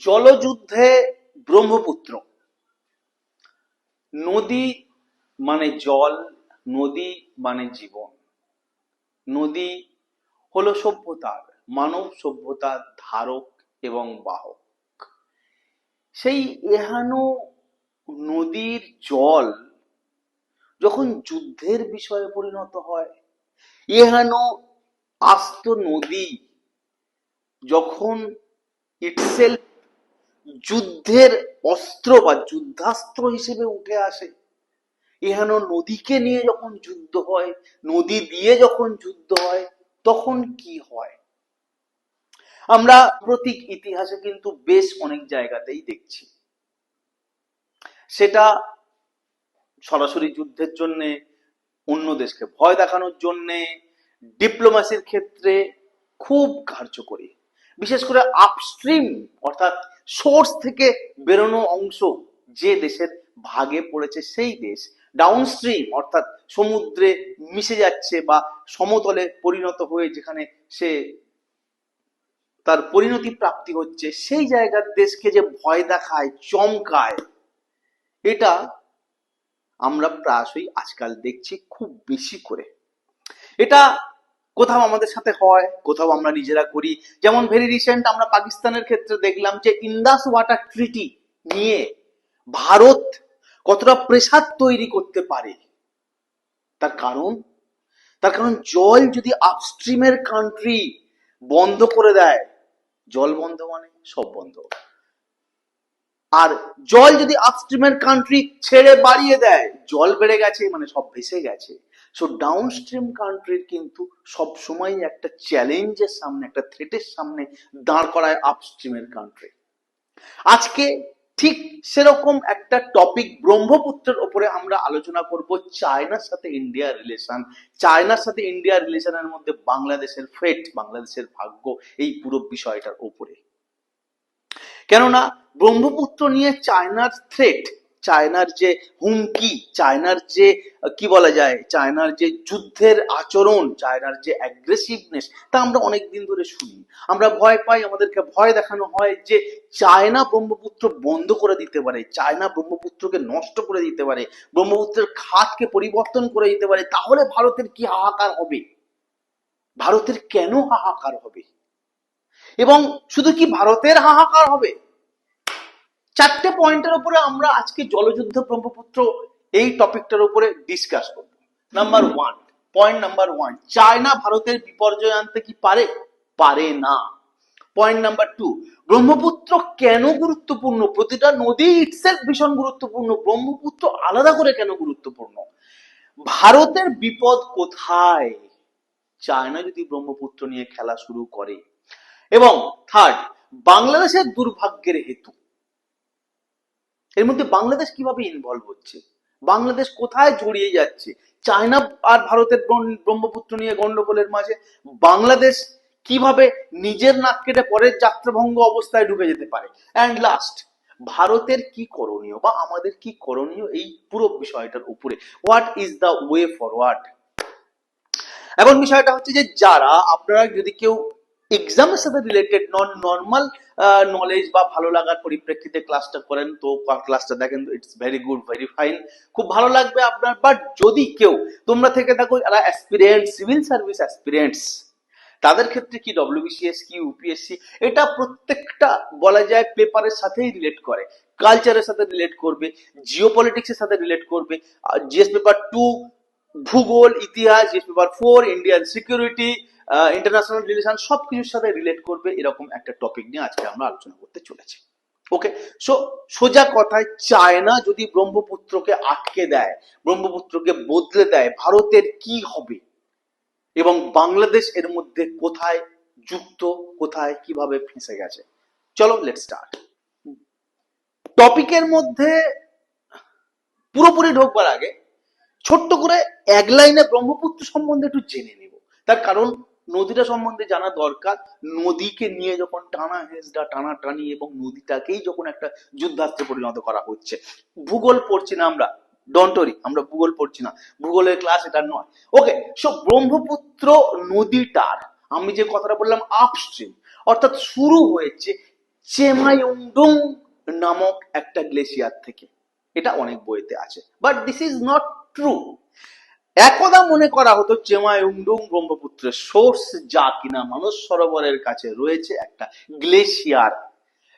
জলযুদ্ধে ব্রহ্মপুত্র। নদী মানে জল, নদী মানে জীবন। নদী হলো সভ্যতার মানব সভ্যতার ধারক এবং বাহক। সেই এহানো নদীর জল যখন যুদ্ধের বিষয়ে পরিণত হয়, এহানো আস্ত নদী যখন ইটসেলফ যুদ্ধের অস্ত্র বা যুদ্ধাস্ত্র হিসেবে উঠে আসে। এহানো নদীকে নিয়ে যখন যুদ্ধ হয়, নদী দিয়ে যখন যুদ্ধ হয়, তখন কি হয়? আমরা প্রতীক ইতিহাসে কিন্তু বেশ অনেক জায়গাতেই দেখছি। সেটা সরাসরি যুদ্ধের জন্য, অন্য দেশকে ভয় দেখানোর জন্য ডিপ্লোমাসির ক্ষেত্রে খুব কার্যকরী। বিশেষ করে আপস্ট্রিম অর্থাৎ সোর্স থেকে বেরোনো অংশ যে দেশের ভাগে পড়েছে সেই দেশ ডাউনস্ট্রিম অর্থাৎ সমুদ্রে মিশে যাচ্ছে বা সমতলে পরিণত হয়ে যেখানে সে তার পরিণতি প্রাপ্তি হচ্ছে, সেই জায়গার দেশকে যে ভয় দেখায়, চমকায়, এটা আমরা প্রায়শই আজকাল দেখছি খুব বেশি করে। এটা কোথাও আমাদের সাথে হয়, কোথাও আমরা নিজেরা করি। যেমন ভেরি রিসেন্ট আমরা পাকিস্তানের ক্ষেত্রে দেখলাম যে ইন্দাস ওয়াটার ট্রিটি নিয়ে ভারত কতটা প্রেসার তৈরি করতে পারে। তার কারণ? তার কারণ জল যদি আপস্ট্রিমের কান্ট্রি বন্ধ করে দেয়, জল বন্ধ মানে সব বন্ধ। আর জল যদি আপস্ট্রিমের কান্ট্রি ছেড়ে বাড়িয়ে দেয়, জল বেড়ে গেছে মানে সব ভেসে গেছে। সো ডাউনস্ট্রিম কান্ট্রির কিন্তু সব সময় একটা চ্যালেঞ্জের সামনে, একটা থ্রেটের সামনে দাঁড় করায় আপস্ট্রিমের কান্ট্রি আজকে ঠিক সেরকম একটা টপিক ব্রহ্মপুত্রের ওপরে আমরা আলোচনা করব চায়নার সাথে ইন্ডিয়ার রিলেশন চায়নার সাথে ইন্ডিয়ার রিলেশনের মধ্যে বাংলাদেশের ফেট বাংলাদেশের ভাগ্য, এই পুরো বিষয়টার ওপরে। কেননা ব্রহ্মপুত্র নিয়ে চায়নার থ্রেট চায়নার যে হুমকি, চায়নার যে, কি বলা যায়, চায়নার যে যুদ্ধের আচরণ, চায়নার যে অ্যাগ্রেসিভনেস তা আমরা অনেক দিন ধরে শুনি। আমরা ভয় পাই, আমাদেরকে ভয় দেখানো হয় যে চায়না ব্রহ্মপুত্র বন্ধ করে দিতে পারে, চায়না ব্রহ্মপুত্রকে নষ্ট করে দিতে পারে, ব্রহ্মপুত্রের খাতকে পরিবর্তন করে দিতে পারে, তাহলে ভারতের কি হাহাকার হবে? ভারতের কেন হাহাকার হবে? এবং শুধু কি ভারতের হাহাকার হবে? চারটে পয়েন্টের উপরে আমরা আজকে জলযুদ্ধ ব্রহ্মপুত্র এই টপিকটার উপরে ডিসকাস করব। Number one point number one China ভারতের বিপর্যয় আনতে কি পারে? পারে না। পয়েন্ট নাম্বার টু ব্রহ্মপুত্র কেন গুরুত্বপূর্ণ? প্রতিটা নদী ইটসেলফ ভীষণ গুরুত্বপূর্ণ। ব্রহ্মপুত্র আলাদা করে কেন গুরুত্বপূর্ণ? ভারতের বিপদ কোথায়? চায়না যদি ব্রহ্মপুত্র নিয়ে খেলা শুরু করে। এবং থার্ড বাংলাদেশের দুর্ভাগ্যের হেতু। এর মধ্যে বাংলাদেশ কীভাবে ইনভলভ হচ্ছে? বাংলাদেশ কোথায় জড়িয়ে যাচ্ছে? চায়না আর ভারতের ব্রহ্মপুত্র নিয়ে গন্ডগোলের মাঝে বাংলাদেশ কীভাবে নিজের নাক কেটে পরের যাত্রাভঙ্গ অবস্থায় ঢুকে যেতে পারে? অ্যান্ড লাস্ট ভারতের কি করণীয় বা আমাদের কি করণীয় এই পুরো বিষয়টার উপরে? What is the way forward এখন বিষয়টা হচ্ছে যে যারা, আপনারা যদি কেউ এক্সামের সাথে রিলেটেড নন নর্মাল নলেজ বা ভালো লাগার পরিপ্রেক্ষিতে ক্লাসটা করেন, তো ক্লাসটা দেখেন it's very good very fine খুব ভালো লাগবে আপনার বাট যদি কেউ, তোমরা থেকে থাকো যারা অ্যাসপিরিয়েন্ট সিভিল সার্ভিস অ্যাসপিরিয়েন্টস তাদের ক্ষেত্রে কি ডব্লিউবিসিএস কি ইউপিএসসি এটা প্রত্যেকটা বলা যায় পেপারের সাথেই রিলেট করে। কালচারের সাথে রিলেট করবে জিও পলিটিক্সের সাথে রিলেট করবে। জিএস পেপার টু ভূগোল, ইতিহাস GS paper four Indian security international relation সবকিছুর সাথে রিলেট করবে এরকম একটা টপিক নিয়ে আজকে আমরা আলোচনা করতে চলেছি। ওকে সো সোজা কথায় চায়না যদি ব্রহ্মপুত্রকে আটকে দেয়, ব্রহ্মপুত্রকে বদলে দেয়, ভারতের কি হবে? এবং বাংলাদেশ এর মধ্যে কোথায় যুক্ত, কোথায় কীভাবে ফেঁসে গেছে? চলো লেট স্টার্ট টপিকের মধ্যে পুরোপুরি ঢোকবার আগে ছোট্ট করে এক লাইনে ব্রহ্মপুত্র সম্বন্ধে একটু জেনে নিব। তার কারণ নদীটা সম্বন্ধে জানা দরকার। নদীকে নিয়ে যখন টানা হেঁচড়া, টানা টানি এবং নদীটাকেই যখন একটা যুদ্ধাস্ত্রে পরিণত করা হচ্ছে, ভূগোল পড়ছি না আমরা, ডন্টরি, আমরা ভূগোল পড়ছি না, ভূগোলের ক্লাস এটা নয়। ওকে সো ব্রহ্মপুত্র নদীটার, আমি যে কথাটা বললাম আপস্ট্রিম অর্থাৎ শুরু হয়েছে চেমায়ুংডুং নামক একটা গ্লেশিয়ার থেকে। এটা অনেক বইতে আছে but this is not true একদা মনে করা হতো চেমায়ুংডুং ব্রহ্মপুত্রের সোর্স যা কিনা মানস সরোবরের কাছে রয়েছে একটা গ্লেশিয়ার।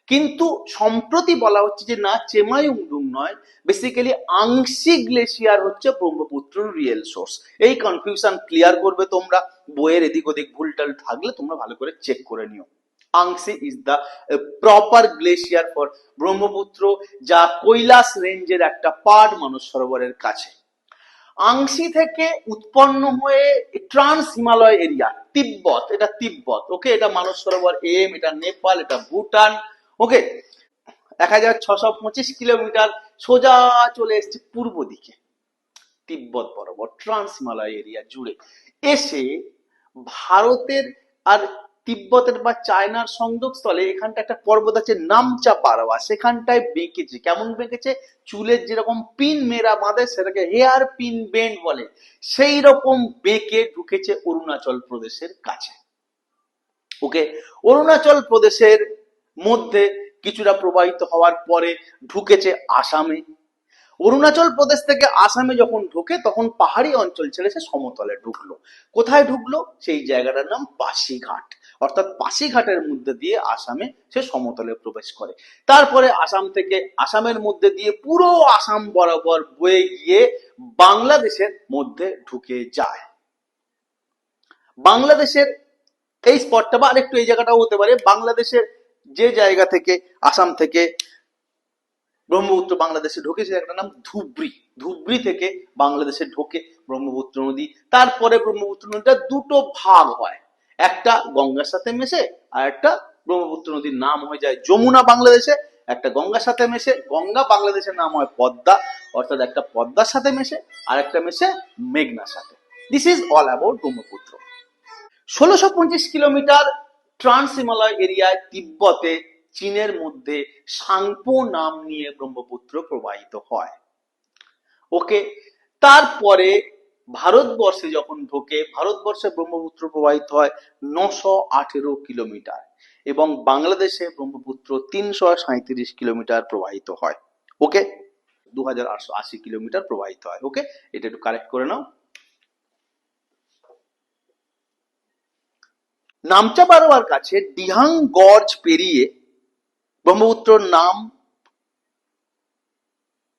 কিন্তু সম্প্রতি বলা হচ্ছে যে না চেমায়ুংডুং নয় বেসিক্যালি আংশি গ্লেশিয়ার হচ্ছে ব্রহ্মপুত্র রিয়েল সোর্স এই কনফিউশন ক্লিয়ার করবে তোমরা, বইয়ের এদিক ওদিক ভুলটাল থাকলে তোমরা ভালো করে চেক করে নিও। Angsi is the proper glacier for Brahmaputra, যা কৈলাস রেঞ্জের একটা পার্ট মানস সরোবরের কাছে। আংশি থেকে উৎপন্ন হয়ে ট্রান্স হিমালয় এরিয়া, তিব্বত, এটা তিব্বত ওকে এটা মানস সরোবর এম, এটা নেপাল, এটা ভুটান ওকে এক হাজার ছশো পঁচিশ কিলোমিটার সোজা চলে এসছে পূর্ব দিকে, তিব্বত বরাবর, ট্রান্স হিমালয় এরিয়া জুড়ে। এসে ভারতের আর তিব্বতের বা চায়নার সংযোগস্থলে এখানটা একটা পর্বত আছে নামচা পারোয়া সেখানটায় বেঁকেছে। কেমন বেঁকেছে? চুলের যেরকম পিন মেরা বাঁধে, সেটাকে হেয়ার পিন বেন্ড বলে। সেই রকম বেঁকে ঢুকেছে অরুণাচল প্রদেশের কাছে। ওকে? অরুণাচল প্রদেশের মধ্যে কিছুটা প্রবাহিত হওয়ার পরে ঢুকেছে আসামে। অরুণাচল প্রদেশ থেকে আসামে যখন ঢুকে, তখন পাহাড়ি অঞ্চল ছেড়ে সে সমতলে ঢুকলো। কোথায় ঢুকলো? সেই জায়গাটার নাম পাশিঘাট অর্থাৎ পাশিঘাটের মধ্যে দিয়ে আসামে সে সমতলে প্রবেশ করে। তারপরে আসাম থেকে আসামের মধ্যে দিয়ে পুরো আসাম বরাবর বয়ে গিয়ে বাংলাদেশের মধ্যে ঢুকে যায়। বাংলাদেশের এই স্পটটা বা আরেকটু এই জায়গাটাও হতে পারে, বাংলাদেশের যে জায়গা থেকে, আসাম থেকে ব্রহ্মপুত্র বাংলাদেশে ঢোকে, সে একটা নাম ধুবড়ি। ধুবড়ি থেকে বাংলাদেশে ঢোকে ব্রহ্মপুত্র নদী। তারপরে ব্রহ্মপুত্র নদীটা দুটো ভাগ হয়। একটা গঙ্গার সাথে মেশে আর একটা ব্রহ্মপুত্র নদীর নাম হয়ে যায় যমুনা বাংলাদেশে, একটা গঙ্গার সাথে মেশে, গঙ্গা বাংলাদেশের নাম হয় পদ্মা, অর্থাৎ একটা পদ্মার সাথে মেশে আর একটা মেশে মেঘনার সাথে। This is all about Brahmaputra. ষোলোশো পঁচিশ কিলোমিটার ট্রান্স হিমালয় এরিয়ায় তিব্বতে, চীনের মধ্যে সাংপো নাম নিয়ে ব্রহ্মপুত্র প্রবাহিত হয়। ওকে তারপরে ভারতবর্ষে যখন ঢোকে, ভারতবর্ষে ব্রহ্মপুত্র প্রবাহিত হয় নশো আঠেরো কিলোমিটার এবং বাংলাদেশে ব্রহ্মপুত্র তিনশো সাঁত্রিশ কিলোমিটার প্রবাহিত হয়। ওকে? দু হাজার আটশো আশি কিলোমিটার প্রবাহিত হয়। ওকে? এটা একটু কারেক্ট করে নাও। নামচা বারোয়ার কাছে ডিহাং গর্জ পেরিয়ে ব্রহ্মপুত্রর নাম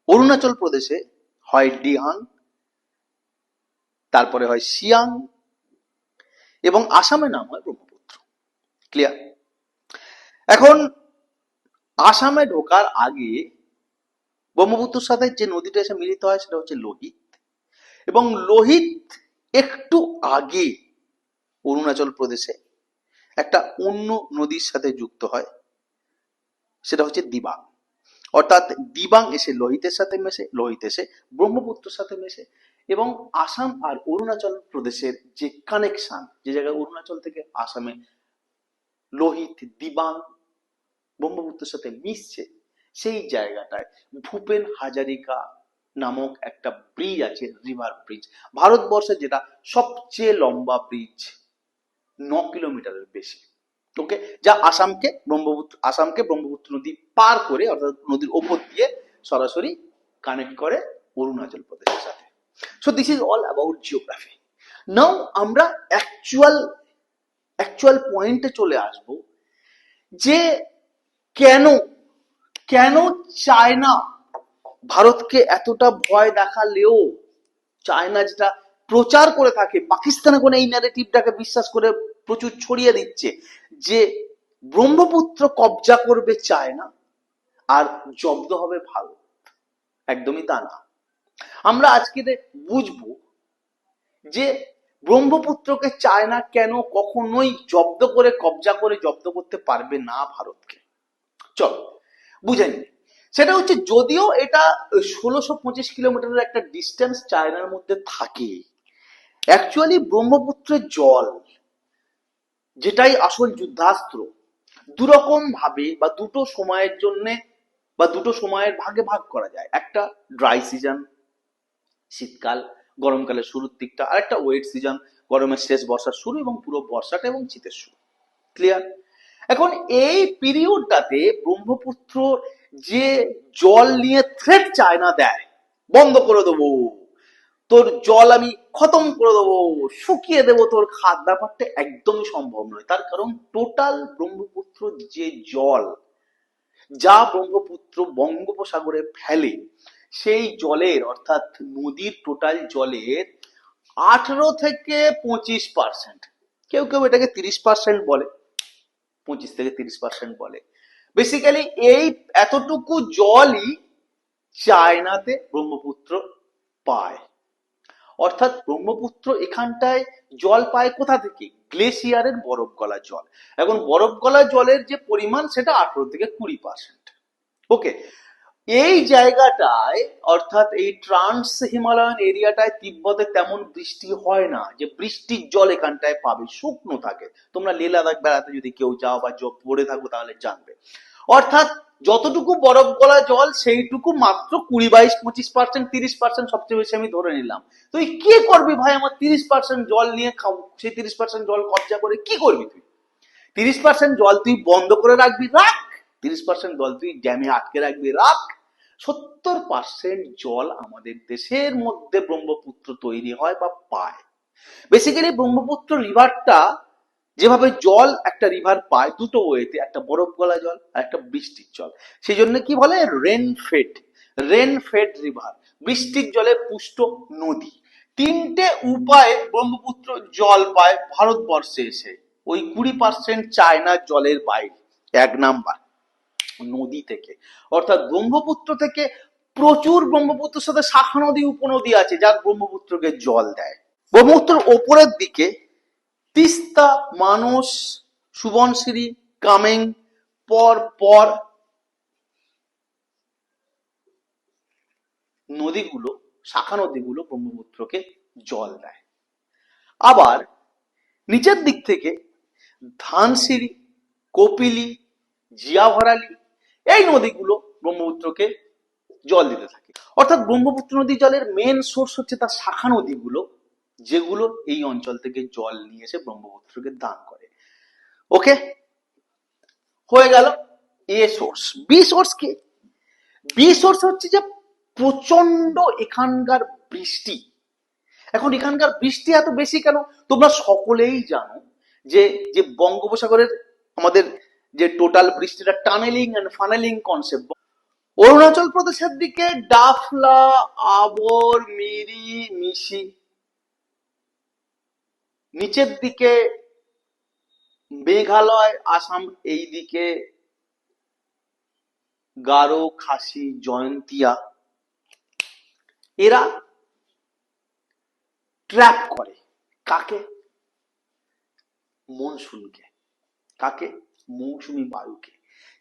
অরুণাচল প্রদেশে হয় ডিহাং তারপরে হয় সিয়াং এবং আসামে নাম হয় ব্রহ্মপুত্র। ক্লিয়ার এখন, আসামে ঢোকার আগে ব্রহ্মপুত্রের সাথে যে নদীটা এসে মিলিত হয় সেটা হচ্ছে লোহিত এবং লোহিত একটু আগে অরুণাচল প্রদেশে একটা অন্য নদীর সাথে যুক্ত হয়, সেটা হচ্ছে দিবাং। অর্থাৎ দিবাং এসে লোহিতের সাথে মেশে, লোহিত এসে ব্রহ্মপুত্রের সাথে মেশে এবং আসাম আর অরুণাচল প্রদেশের যে কানেকশন যে জায়গায় অরুণাচল থেকে আসামে লোহিত, দিবাং, ব্রহ্মপুত্রের সাথে মিশছে, সেই জায়গাটায় ভূপেন হাজারিকা নামক একটা ব্রিজ আছে রিভার ব্রিজ ভারতবর্ষের যেটা সবচেয়ে লম্বা ব্রিজ ন কিলোমিটারের বেশি। ওকে যা আসামকে ব্রহ্মপুত্র আসামকে ব্রহ্মপুত্র নদী পার করে, অর্থাৎ নদীর ওপর দিয়ে সরাসরি কানেক্ট করে অরুণাচল প্রদেশের সাথে so this is all about geography now আমরা অ্যাকচুয়াল অ্যাকচুয়াল পয়েন্টে চলে আসব যে কেন কেন চায়না ভারতকে এতটা ভয় দেখালেও চায়না যেটা প্রচার করে থাকে, পাকিস্তানে কোনো এই ন্যারেটিভটাকে বিশ্বাস করে প্রচুর ছড়িয়ে দিচ্ছে যে ব্রহ্মপুত্র কবজা করবে চায়না আর জব্দ হবে ভারত। একদমই তা না। আমরা আজকে বুঝব যে ব্রহ্মপুত্রকে চায়না কেন কখনোই জব্দ করে, কবজা করে জব্দ করতে পারবে না ভারতকে। চলো, বুঝে নিই। সেটা হচ্ছে যদিও এটা ষোলোশো পঁচিশ কিলোমিটারের একটা ডিস্টেন্স চায়নার মধ্যে থাকে অ্যাকচুয়ালি ব্রহ্মপুত্রের জল, যেটাই আসল যুদ্ধাস্ত্র দুরকম ভাবে বা দুটো সময়ের জন্যে বা দুটো সময়ের ভাগে ভাগ করা যায়। একটা ড্রাই সিজন শীতকাল, গরমকালের শুরুর দিকটা আর একটা ওয়েট সিজন গরমের শেষ বর্ষার শুরু এবং পুরো বর্ষাটা এবং শীতের শুরু। ক্লিয়ার এখন এই পিরিয়ডটাতে ব্রহ্মপুত্র যে জল নিয়ে থ্রেট চায়না দেয়, বন্ধ করে দেবো। তোর জল আমি খতম করে দেবো, শুকিয়ে দেবো, তোর খাদ ব্যাপারটা একদমই সম্ভব নয়। তার কারণ টোটাল ব্রহ্মপুত্র যে জল, যা ব্রহ্মপুত্র বঙ্গোপসাগরে ফেলে সেই জলের, অর্থাৎ নদীর টোটাল জলের আঠেরো থেকে পঁচিশ পার্সেন্ট কেউ কেউ এটাকে তিরিশ পার্সেন্ট বলে, পঁচিশ থেকে তিরিশ পার্সেন্ট বলে। বেসিক্যালি এই এতটুকু জলই চায়নাতে ব্রহ্মপুত্র পায়। অর্থাৎ ব্রহ্মপুত্র এখানটায় জল পায় কোথা থেকে? গ্লেসিয়ারের বরফ গলা জল। এখন বরফ গলা জলের যে পরিমাণ সেটা আঠারো থেকে কুড়ি পার্সেন্ট ওকে এই জায়গাটায়, অর্থাৎ এই ট্রান্স হিমালয়ান এরিয়াটায় তিব্বতে তেমন বৃষ্টি হয় না, যে বৃষ্টির জল এখানটায় পাবে, শুকনো থাকে। তোমরা লে লাদাখ বেড়াতে যদি কেউ যাও বা পড়ে থাকো তাহলে জানবে। অর্থাৎ যতটুকু বরফ গলা জল, সেইটুকু মাত্র কুড়ি বাইশ, পঁচিশ পার্সেন্ট, তিরিশ পার্সেন্ট সবচেয়ে বেশি আমি ধরে নিলাম। তুই কি করবি ভাই আমার তিরিশ পার্সেন্ট জল নিয়ে খাও? সেই তিরিশ পার্সেন্ট জল কবজা করে কি করবি তুই? তিরিশ পার্সেন্ট জল তুই বন্ধ করে রাখবি, রাখ! তিরিশ পার্সেন্ট জল তুই ড্যামে আটকে রাখবি, রাখ। সত্তর পার্সেন্ট জল আমাদের দেশের মধ্যে ব্রহ্মপুত্র তৈরি হয় বা পায়। বেসিক্যালি ব্রহ্মপুত্র রিভারটা যেভাবে জল একটা রিভার পায়, দুটো ওয়েতে একটা বরফ গলা জল আর একটা বৃষ্টির জল। সেই জন্য কি বলে? Rain fed rain fed river বৃষ্টির জলে পুষ্ট নদী। তিনটে উপায়ে ব্রহ্মপুত্র জল পায় ভারতবর্ষে এসে। ওই কুড়ি পার্সেন্ট চায়নার জলের বাইরে। এক নাম্বার নদী থেকে। অর্থাৎ ব্রহ্মপুত্র থেকে প্রচুর ব্রহ্মপুত্রের সাথে শাখা নদী উপনদী আছে, যার ব্রহ্মপুত্রকে জল দেয়। ব্রহ্মপুত্রের ওপরের দিকে তিস্তা, মানস, সুবনশিরি, কামেং, পর পর নদীগুলো শাখা নদীগুলো ব্রহ্মপুত্রকে জল দেয়। আবার নিচের দিক থেকে ধানসিঁড়ি, কপিলি জিয়াভরালি এই নদীগুলো ব্রহ্মপুত্রকে জল দিতে থাকে। অর্থাৎ ব্রহ্মপুত্র নদী জলের মেন সোর্স হচ্ছে তার শাখা নদীগুলো, যেগুলো এই অঞ্চল থেকে জল নিয়ে এসে ব্রহ্মপুত্রকে দান করে। ওকে হয়ে গেল এ সোর্স বি সোর্স কি? বি সোর্স হচ্ছে যে প্রচণ্ড এখানকার বৃষ্টি। এখন এখানকার বৃষ্টি এত বেশি কেন? তোমরা সকলেই জানো যে যে বঙ্গোপসাগরের আমাদের যে টোটাল বৃষ্টিটা tunnelling and funnelling concept Arunachal প্রদেশের দিকে ডাফলা, আবর, মিরি, মিশি। নিচের দিকে মেঘালয়, আসাম এই দিকে গারো, খাসি, জয়ন্তিয়া। এরা ট্র্যাপ করে। কাকে? মনসুনকে। কাকে? মৌসুমী বায়ুকে।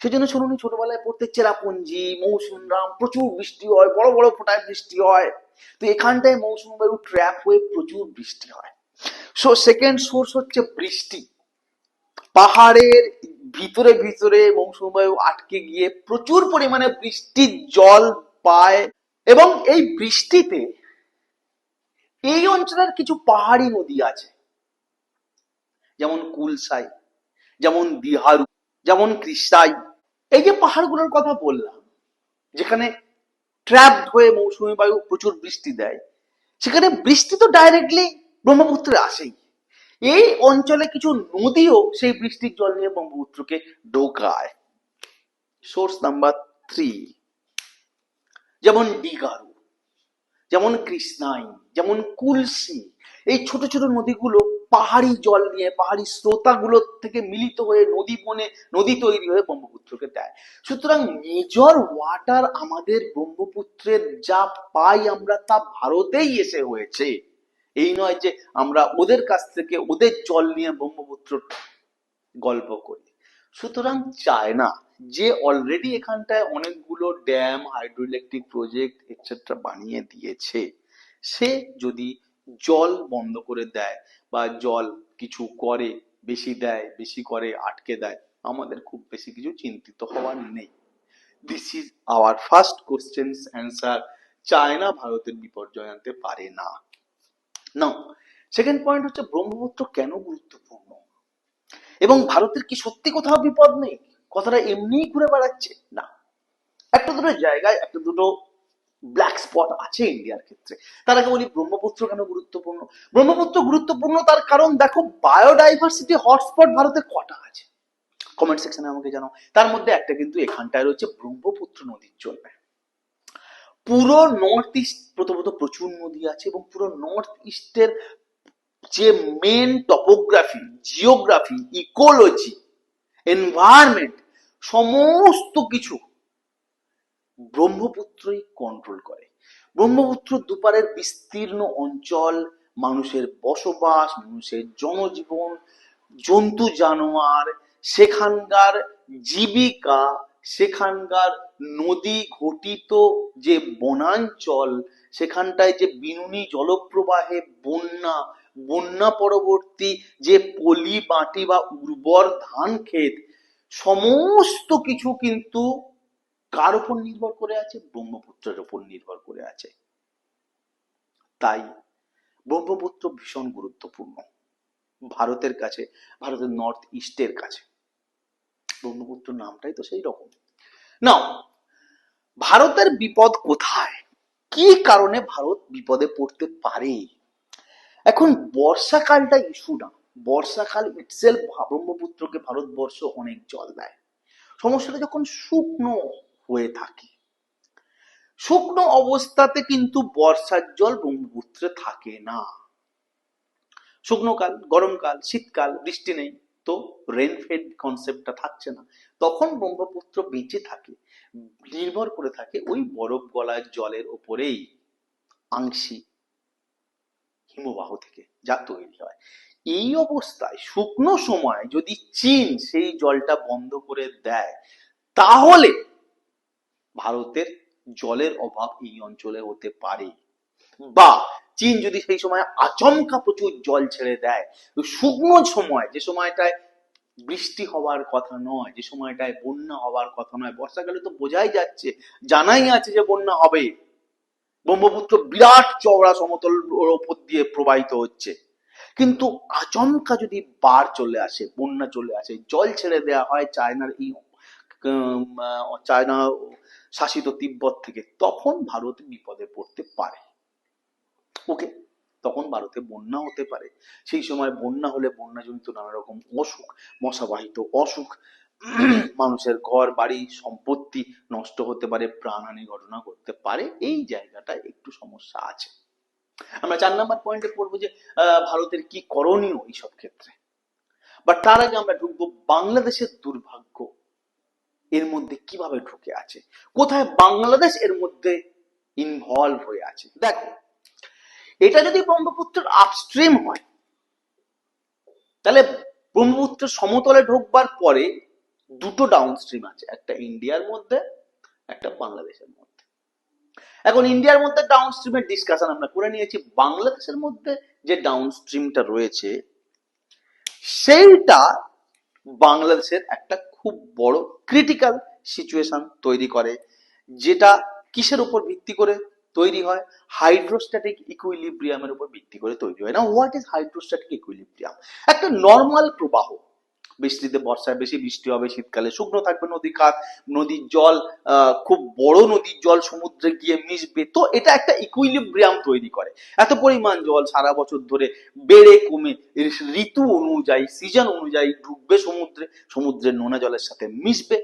সেজন্য শুনুন, ছোটবেলায় পড়তে চেরাপুঞ্জি, মৌসুম রাম, প্রচুর বৃষ্টি হয়, বড় বড় ফোটায় বৃষ্টি হয়। তো এখানটায় মৌসুমী বায়ু ট্র্যাপ হয়ে প্রচুর বৃষ্টি হয়। সো সেকেন্ড সোর্স হচ্ছে বৃষ্টি। পাহাড়ের ভিতরে ভিতরে মৌসুমী বায়ু আটকে গিয়ে প্রচুর পরিমাণে বৃষ্টির জল পায় এবং এই বৃষ্টিতে এই অঞ্চলের কিছু পাহাড়ি নদী আছে। যেমন কুলসাই যেমন বিহারু, যেমন কৃষ্ণাই। এই যে পাহাড়গুলোর কথা বললাম, যেখানে ট্র্যাপড হয়ে মৌসুমী বায়ু প্রচুর বৃষ্টি দেয়, সেখানে বৃষ্টি তো ডাইরেক্টলি ব্রহ্মপুত্রে আসেই। এই অঞ্চলে কিছু নদীও সেই বৃষ্টির জল নিয়ে ব্রহ্মপুত্রকে ঢোকায় সোর্স নাম্বার থ্রি যেমন ডিগারু যেমন কৃষ্ণাই, যেমন কুলসি এই ছোট ছোট নদীগুলো পাহাড়ি জল নিয়ে, পাহাড়ি স্রোতাগুলো থেকে মিলিত হয়ে নদী বনে, নদী তৈরি হয়ে ব্রহ্মপুত্রকে দেয়। সুতরাং মেজর ওয়াটার আমাদের ব্রহ্মপুত্রের যা পাই আমরা তা ভারতেই এসে হয়েছে। এই নয় যে আমরা ওদের কাছ থেকে ওদের জল নিয়ে ব্রহ্মপুত্র গল্প করি। সুতরাং চায়না যে অলরেডি এখানটায় অনেকগুলো dam hydro electric project etcetera বানিয়ে দিয়েছে। সে যদি জল বন্ধ করে দেয় বা জল কিছু করে, বেশি দেয়, বেশি করে, আটকে দেয়, আমাদের খুব বেশি কিছু চিন্তিত হওয়ার নেই। This is our first questions answer China ভারতের বিপর্যয় আনতে পারে না। না সেকেন্ড পয়েন্ট হচ্ছে ব্রহ্মপুত্র কেন গুরুত্বপূর্ণ? এবং ভারতের কি সত্যি কোথাও বিপদ নেই? কথাটা এমনিই ঘুরে বেড়াচ্ছে? না। একটা দুটো জায়গায়, একটা দুটো ব্ল্যাক স্পট আছে ইন্ডিয়ার ক্ষেত্রে। তার আগে বলি ব্রহ্মপুত্র কেন গুরুত্বপূর্ণ? ব্রহ্মপুত্র গুরুত্বপূর্ণ তার কারণ দেখো বায়োডাইভার্সিটি হটস্পট ভারতে কটা আছে? কমেন্ট সেকশনে আমাকে জানাও। তার মধ্যে একটা কিন্তু এখানটায় রয়েছে ব্রহ্মপুত্র নদীর জন্য পুরো নর্থ ইস্ট প্রথমত প্রচুর নদী আছে এবং পুরো নর্থ ইস্টের যে main topography geography ecology environment সমস্ত কিছু ব্রহ্মপুত্রই কন্ট্রোল করে। ব্রহ্মপুত্র দুপারের বিস্তীর্ণ অঞ্চল, মানুষের বসবাস, মানুষের জনজীবন, জন্তু, জানোয়ার, সেখানকার জীবিকা, সেখানকার নদী ঘটিত যে বনাঞ্চল, সেখানটায় যে বিনুনি জলপ্রবাহে বন্যা বন্যা পরবর্তী যে পলি, মাটি বা উর্বর ধান ক্ষেত সমস্ত কিছু কিন্তু কার উপর নির্ভর করে আছে? ব্রহ্মপুত্রের উপর নির্ভর করে আছে। তাই ব্রহ্মপুত্র ভীষণ গুরুত্বপূর্ণ। ভারতের কাছে, ভারতের নর্থ ইস্টের কাছে। ব্রহ্মপুত্র নামটাই তো সেই রকম। না ভারতের বিপদ কোথায়? কি কারণে ভারত বিপদে পড়তে পারে? এখন বর্ষাকালটা ইস্যু না। বর্ষাকাল ইটসেল ব্রহ্মপুত্রকে ভারতবর্ষ অনেক জল দেয়। সমস্যাটা যখন শুকনো হয়ে থাকে। শুকনো অবস্থাতে কিন্তু বর্ষার জল ব্রহ্মপুত্রে থাকে না। শুকনো কাল গরমকাল, শীতকাল, বৃষ্টি নেই, তো রেনফেড কনসেপ্টটা থাকছে না। তখন ব্রহ্মপুত্র বেঁচে থাকে, নির্ভর করে থাকে ওই বরফ গলার জলের ওপরেই, আংশিক হিমবাহ থেকে যা তৈরি হয়। এই অবস্থায় শুকনো সময় যদি চীন সেই জলটা বন্ধ করে দেয়, তাহলে ভারতের জলের অভাব এই অঞ্চলে হতে পারে। বা চীন যদি সেই সময় আচমকা প্রচুর জল ছেড়ে দেয় শুকনো সময় যে সময়টায় বৃষ্টি হওয়ার কথা নয় যে সময়টায় বন্যা হওয়ার কথা নয় বর্ষাকালে তো বোঝাই যাচ্ছে জানাই আছে যে বন্যা হবে। ব্রহ্মপুত্র বিরাট চওড়া সমতল ওপর দিয়ে প্রবাহিত হচ্ছে। কিন্তু আচমকা যদি বার চলে আসে বন্যা চলে আসে জল ছেড়ে দেওয়া হয় চায়নার এই চায়না শাসিত তিব্বত থেকে, তখন ভারত বিপদে পড়তে পারে। ওকে? তখন ভারতে বন্যা হতে পারে। সেই সময় বন্যা হলে বন্যাজনিত নানা রকম অসুখ, মশাবাহিত অসুখ, মানুষের ঘর, বাড়ি, সম্পত্তি নষ্ট হতে পারে প্রাণহানি ঘটনা ঘটতে পারে। এই জায়গাটা একটু সমস্যা আছে। আমরা চার নাম্বার পয়েন্টে পড়ব যে ভারতের কি করণীয় এইসব ক্ষেত্রে? বাট তার আগে আমরা ঢুকবো বাংলাদেশের দুর্ভাগ্য এর মধ্যে কীভাবে ঢুকে আছে? কোথায় বাংলাদেশ এর মধ্যে ইনভলভ হয়ে আছে? দেখো, এটা যদি ব্রহ্মপুত্রের আপস্ট্রিম হয়, তাহলে ব্রহ্মপুত্রের সমতলে ঢুকবার পরে দুটো ডাউনস্ট্রিম আছে, একটা ইন্ডিয়ার মধ্যে, একটা বাংলাদেশের মধ্যে। এখন ইন্ডিয়ার মধ্যে ডাউনস্ট্রিমের ডিসকাশন আমরা করে নিয়েছি, বাংলাদেশের মধ্যে যে ডাউনস্ট্রিমটা রয়েছে, সেইটা বাংলাদেশের একটা খুব বড় ক্রিটিক্যাল সিচুয়েশন তৈরি করে, যেটা কিসের উপর ভিত্তি করে তৈরি হয়? হাইড্রোস্ট্যাটিক ইকুইলিব্রিয়ামের উপর ভিত্তি করে তৈরি হয়। না হোয়াট ইজ হাইড্রোস্ট্যাটিক ইকুইলিব্রিয়াম একটা নর্মাল প্রবাহ বৃষ্টিতে বর্ষায় বেশি বৃষ্টি হবে শীতকালে। শুকনো থাকবে নদী কাত নদীর জল খুব বড় নদীর জল সমুদ্রে গিয়ে মিশবে। তো এটা একটা ইকুইলিব্রিয়াম তৈরি করে। এত পরিমাণ জল সারা বছর ধরে বেড়ে কমে। ঋতু অনুযায়ী সিজন অনুযায়ী ডুববে সমুদ্রে, সমুদ্রের নোনা জলের সাথে মিশবে।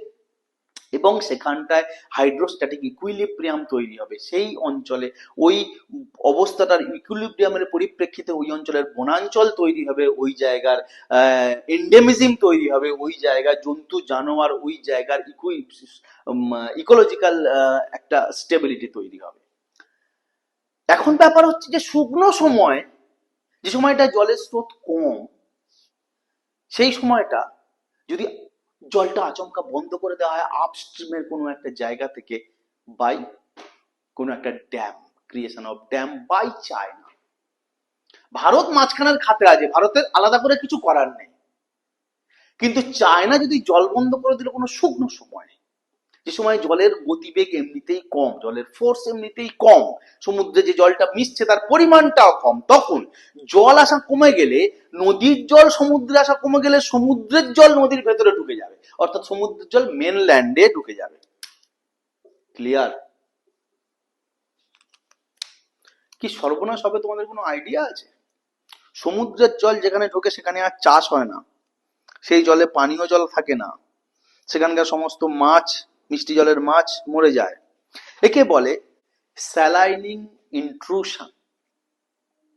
এবং সেখানটায় হাইড্রোস্ট্যাটিক ইকুইলিব্রিয়াম তৈরি হবে। সেই অঞ্চলে ওই অবস্থাটার ইকুইলিব্রিয়ামের পরিপ্রেক্ষিতে ওই অঞ্চলের বনাঞ্চল তৈরি হবে, ওই জায়গার এন্ডেমিজম তৈরি হবে, ওই জায়গার জন্তু, জানোয়ার, ওই জায়গার ইকুই ইকোলজিক্যাল একটা স্টেবিলিটি তৈরি হবে। এখন ব্যাপার হচ্ছে যে শুকনো সময়, যে সময়টা জলের স্রোত কম, সেই সময়টা যদি জলটা আচমকা বন্ধ করে দেওয়া হয় আপস্ট্রিমের কোনো একটা জায়গা থেকে বাই কোনো একটা dam creation of dam by China Bharat মাঝখানের খাতে আছে, ভারতের আলাদা করে কিছু করার নেই। কিন্তু চায়না যদি জল বন্ধ করে দিল কোনো শুকনো সময় যে সময় জলের গতিবেগ এমনিতেই কম, জলের ফোর্স এমনিতেই কম, সমুদ্রে যে জলটা মিশছে তার পরিমাণটাও কম, তখন জল আসা কমে গেলে, নদীর জল সমুদ্রে আসা কমে গেলে সমুদ্রের জল নদীর ভেতরে ঢুকে যাবে, অর্থাৎ সমুদ্রের জল মেনল্যান্ডে ঢুকে যাবে। ক্লিয়ার কি সর্বনাশ হবে তোমাদের কোনো আইডিয়া আছে? সমুদ্রের জল যেখানে ঢোকে সেখানে আর চাষ হয় না, সেই জলে পানীয় জল থাকে না, সেখানকার সমস্ত মাছ মিষ্টি জলের মাছ মরে যায়। একে বলে স্যালাইনিং ইন্ট্রুশন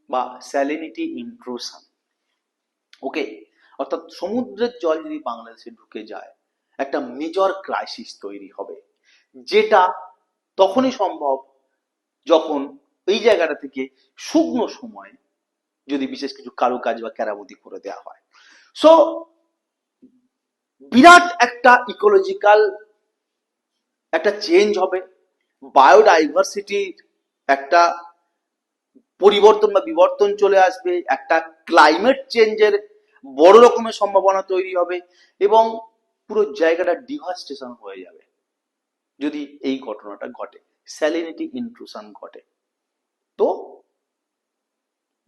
বা স্যালিনিটি ইন্ট্রুশন। ওকে, অর্থাৎ সমুদ্রের জল যদি বাংলাদেশে ঢুকে যায়, একটা মেজর ক্রাইসিস তৈরি হবে। যেটা তখনই সম্ভব যখন এই জায়গাটা থেকে শুকনো সময় যদি বিশেষ কিছু কারুকাজ বা কেরামতি করে দেওয়া হয়। সো বিরাট একটা ইকোলজিক্যাল একটা চেঞ্জ হবে। বায়োডাইভার্সিটির একটা পরিবর্তন বা বিবর্তন চলে আসবে। একটা ক্লাইমেট চেঞ্জের বড় রকমের সম্ভাবনা তৈরি হবে এবং পুরো জায়গাটা ডিভাস্টেশন হয়ে যাবে। যদি এই ঘটনাটা ঘটে স্যালিনিটি ইন্ট্রুশন ঘটে। তো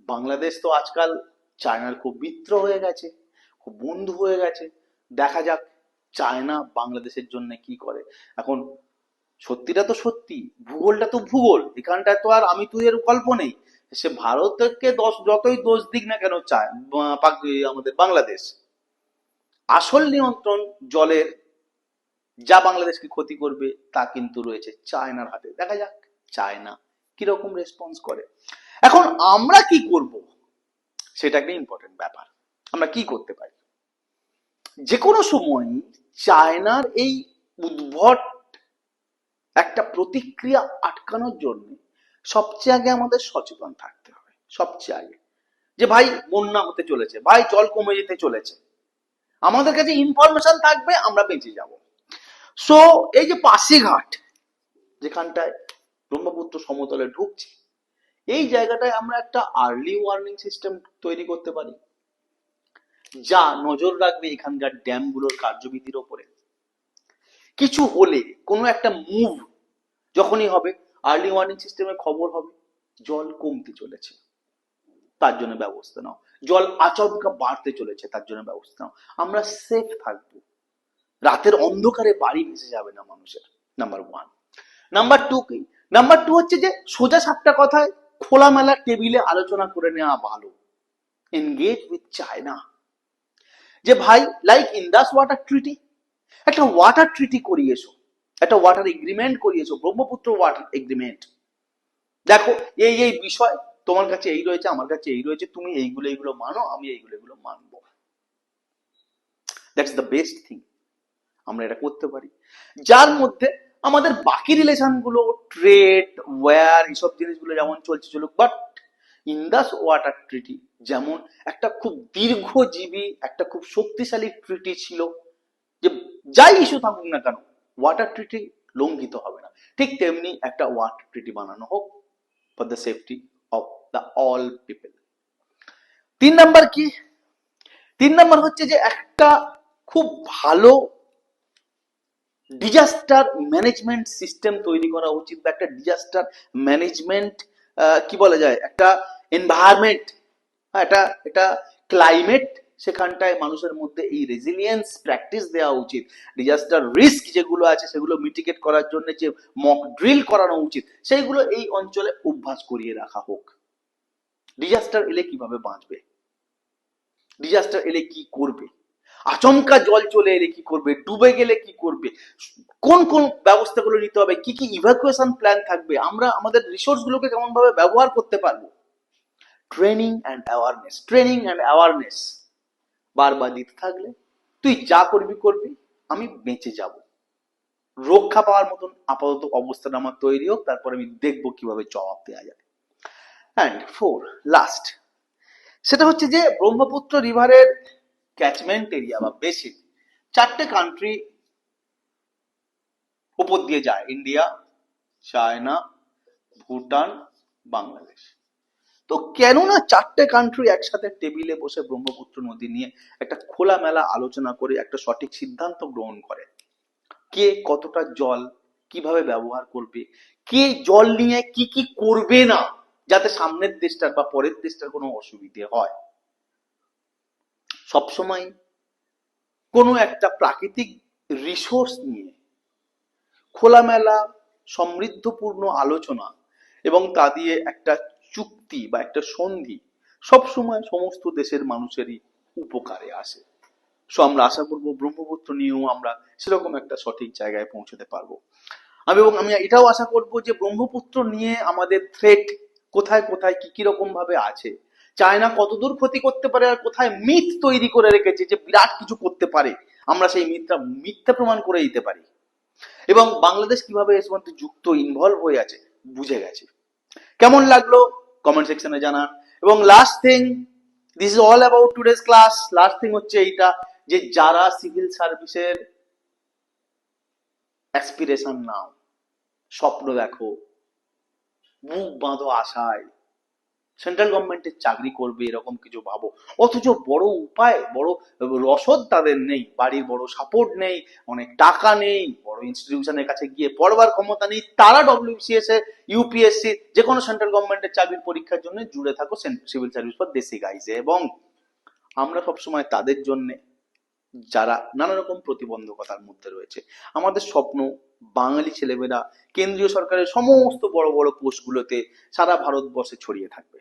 বাংলাদেশ তো আজকাল চায়নার খুব মিত্র হয়ে গেছে, খুব বন্ধু হয়ে গেছে। দেখা যাক চায়না বাংলাদেশের জন্য কি করে। এখন সত্যিটা তো সত্যি, ভূগোলটা তো ভূগোল, এখানটায় তো আর আমি তুই এর গল্প নেই। সে ভারতকে দোষ, যতই দোষ দিক না কেন চায় আমাদের বাংলাদেশ। আসল নিয়ন্ত্রণ জলের যা বাংলাদেশকে ক্ষতি করবে তা কিন্তু রয়েছে চায়নার হাতে। দেখা যাক, চায়না কীরকম রেসপন্স করে। এখন আমরা কি করব? সেটা একটা ইম্পর্টেন্ট ব্যাপার। আমরা কি করতে পারি? যে কোনো সময় চায়নার এই উদ্ভট একটা প্রতিক্রিয়া আটকানোর জন্য সবচেয়ে আগে আমাদের সচেতন থাকতে হবে, সবচেয়ে আগে। যে ভাই, বন্যা হতে চলেছে, ভাই, জল কমে যেতে চলেছে। আমাদের কাছে ইনফরমেশন থাকবে, আমরা বেঁচে যাব। সো এই যে পাশিঘাট, যেখানটায় ব্রহ্মপুত্র সমতলে ঢুকছে, এই জায়গাটায় আমরা একটা আর্লি ওয়ার্নিং সিস্টেম তৈরি করতে পারি। যা নজর রাখবে এখানকার ড্যামগুলোর কার্যবিধির ওপরে। কিছু হলে, কোনো একটা মুভ যখনই হবে আর্লি ওয়ার্নিং সিস্টেমে খবর হবে, জল কমতে চলেছে। তার জন্য ব্যবস্থা নাও। জল আচমকা বাড়তে চলেছে, তার জন্য ব্যবস্থা নাও। আমরা সেফ থাকব। রাতের অন্ধকারে বাড়ি ভেসে যাবে না মানুষের নাম্বার ওয়ান নাম্বার টু কি? নাম্বার টু হচ্ছে যে, সোজা সাতটা কথায় খোলামেলা টেবিলে আলোচনা করে নেওয়া ভালো। এনগেজ উইথ চায়না যে ভাই লাইক ইন্দাস ওয়াটার ট্রিটি একটা ওয়াটার ট্রিটি করিয়েছো, একটা ওয়াটার এগ্রিমেন্ট করিয়েছো, ব্রহ্মপুত্র ওয়াটার এগ্রিমেন্ট দেখো, এই এই বিষয় তোমার কাছে এই রয়েছে, আমার কাছে এই রয়েছে, তুমি এইগুলো এইগুলো মানো, আমি এইগুলো এগুলো মানবো। দ্যাটস দ্য বেস্ট থিং আমরা এটা করতে পারি। যার মধ্যে আমাদের বাকি রিলেশনগুলো ট্রেড ওয়্যার এইসব জিনিসগুলো যেমন চলছে চলুক বাট ইন্দাস ওয়াটার ট্রিটি যেমন একটা খুব দীর্ঘজীবী, একটা খুব শক্তিশালী ট্রিটি ছিল, যে যাই ইস্যু থাকুক না কেন ওয়াটার ট্রিটি লঙ্ঘিত হবে না। ঠিক তেমনি একটা ওয়াটার ট্রিটি বানানো হোক for the safety of the all people তিন নাম্বার কি? তিন নাম্বার হচ্ছে যে একটা খুব ভালো ডিজাস্টার ম্যানেজমেন্ট সিস্টেম তৈরি করা উচিত বা একটা ডিজাস্টার ম্যানেজমেন্ট কি বলা যায়? একটা এনভায়রনমেন্ট একটা এটা ক্লাইমেট সেখানটায় মানুষের মধ্যে এই রেজিলিয়েন্স প্র্যাকটিস দেওয়া উচিত। ডিজাস্টার রিস্ক যেগুলো আছে, সেগুলো মিটিগেট করার জন্য যে মক ড্রিল করানো উচিত, সেইগুলো এই অঞ্চলে অভ্যাস করিয়ে রাখা হোক। ডিজাস্টার এলে কীভাবে বাঁচবে? ডিজাস্টার এলে কি করবে? আচমকা জল চলে এলে কি করবে? ডুবে গেলে কি করবে? কোন কোন ব্যবস্থাগুলো নিতে হবে? কি কি ইভাকুয়েশন প্ল্যান থাকবে? আমরা আমাদের রিসোর্স গুলোকে কেমন ভাবে ব্যবহার করতে পারব? Training and awareness training and awareness বারবার দিতে থাকলে তুই যা করবি করবি, আমি বেঁচে যাব। রক্ষা পাওয়ার মতন আপাতত অবস্থাটা আমার তৈরি হোক, তারপর আমি দেখব কীভাবে জবাব দেওয়া যায়। অ্যান্ড ফোর লাস্ট সেটা হচ্ছে যে ব্রহ্মপুত্র রিভারের ক্যাচমেন্ট এরিয়া বা বেসিন চারটে কান্ট্রি উপর দিয়ে যায় ইন্ডিয়া চায়না ভুটান বাংলাদেশ তো কেন না চারটে কান্ট্রি একসাথে টেবিলে বসে ব্রহ্মপুত্র নদী নিয়ে একটা খোলামেলা আলোচনা করে, একটা সঠিক সিদ্ধান্ত গ্রহণ করে। কে কতটা জল কীভাবে ব্যবহার করবে, কে জল নিয়ে কি কি করবে না, যাতে সামনের দেশটার বা পরের দেশটার কোনো অসুবিধে হয়। সবসময় কোনো একটা প্রাকৃতিক রিসোর্স নিয়ে খোলামেলা, সমৃদ্ধপূর্ণ আলোচনা এবং তা দিয়ে একটা চুক্তি বা একটা সন্ধি সবসময় সমস্ত দেশের মানুষেরই উপকারে আসে। সো আমরা আশা করব ব্রহ্মপুত্র নিয়েও আমরা সেরকম একটা সঠিক জায়গায় পৌঁছতে পারব। আমি এবং আমি এটাও আশা করব যে ব্রহ্মপুত্র নিয়ে আমাদের থ্রেট কোথায় কোথায়, কি কি রকম ভাবে আছে চায়না কতদূর ক্ষতি করতে পারে আর কোথায় মিথ তৈরি করে রেখেছে যে বিরাট কিছু করতে পারে, আমরা সেই মিথটা মিথ্যা প্রমাণ করে দিতে পারি। এবং বাংলাদেশ কীভাবে এর মধ্যে যুক্ত ইনভলভ হয়ে আছে, বুঝে গেছে। কেমন লাগল? কমেন্ট সেকশনে জানান। এবং last thing this is all about today's class last thing হচ্ছে এইটা, যে যারা সিভিল সার্ভিসের অ্যাসপিরেশন নাও, স্বপ্ন দেখো, মুখ বাঁধো আশায় সেন্ট্রাল গভর্নমেন্টের চাকরি করবে, এরকম কিছু ভাবো। অথচ বড় উপায়, বড় রসদ তাদের নেই, বাড়ির বড় সাপোর্ট নেই, অনেক টাকা নেই, বড় ইনস্টিটিউশনের কাছে গিয়ে পড়বার ক্ষমতা নেই, তারা ডব্লিউসিএস এ ইউপিএসসি যে কোনো সেন্ট্রাল গভর্নমেন্টের চাকরির পরীক্ষার জন্য জুড়ে থাকো সিভিল সার্ভিস ফর দেশি গাইজে এবং আমরা সবসময় তাদের জন্য যারা নানা রকম প্রতিবন্ধকতার মধ্যে রয়েছে, আমাদের স্বপ্ন বাঙালি ছেলেমেয়েরা কেন্দ্রীয় সরকারের সমস্ত বড় বড় পোস্টগুলোতে সারা ভারতবর্ষে ছড়িয়ে থাকবে।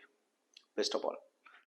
Best of all